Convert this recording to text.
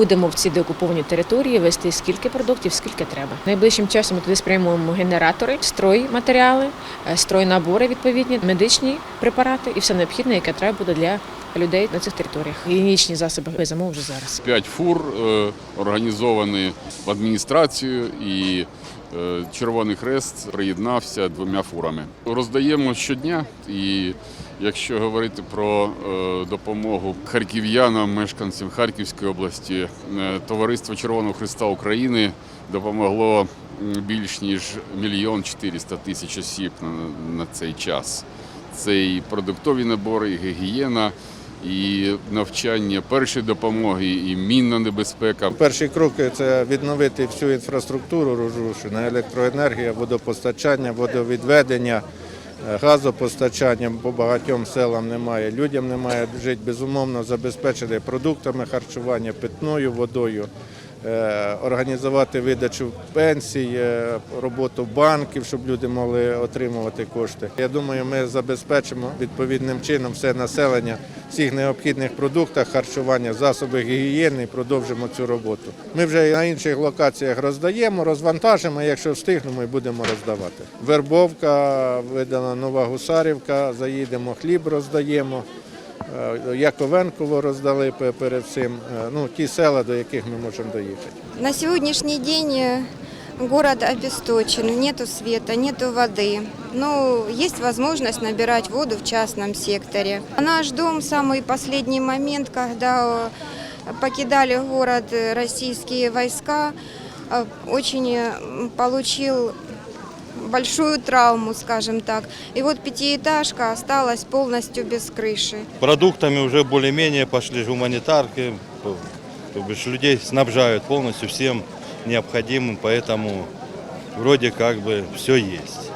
будемо в ці деокуповані території вести скільки продуктів, скільки треба. Найближчим часом ми туди спрямуємо генератори, стройматеріали, е, стройнабори відповідні, медичні препарати і все необхідне, яке треба буде для людей на цих територіях. Гігієнічні засоби ми замов вже зараз. П'ять фур е, організовані в адміністрацію і Червоний Хрест приєднався двома фурами. Роздаємо щодня, і якщо говорити про е, допомогу харків'янам, мешканцям Харківської області, е, товариство Червоного Хреста України допомогло більш ніж мільйон 400 тисяч осіб на цей час. Це і продуктові набори, і гігієна, і навчання першої допомоги, і мінна небезпека. Перший крок це відновити всю інфраструктуру розрушена, електроенергія, водопостачання, водовідведення, е, газопостачання по багатьом селам немає. Людям немає жити безумовно забезпечити продуктами харчування, питною водою. Е, Організувати видачу пенсій, е, роботу банків, щоб люди могли отримувати кошти. Я думаю, ми забезпечимо відповідним чином все населення всіх необхідних продуктах харчування, засоби гігієни і продовжимо цю роботу. Ми вже на інших локаціях роздаємо, розвантажимо. Якщо встигнемо, і будемо роздавати. Вербовка, видана Нова Гусарівка, заїдемо, хліб роздаємо. Е, Яковенково роздали пе- перед цим. Е, Ну, ті села, до яких ми можемо доїхати. На сегодняшний день э, город обесточен, нету света, нету воды. Но есть возможность набирать воду в частном секторе. Наш дом самый последний момент, когда э, покидали город э, российские войска, э, очень э, получил большую травму, скажем так. И вот пятиэтажка осталась полностью без крыши. Продуктами уже более-менее пошли гуманитарки, то бишь людей снабжают полностью всем необходимым, поэтому вроде как бы все есть.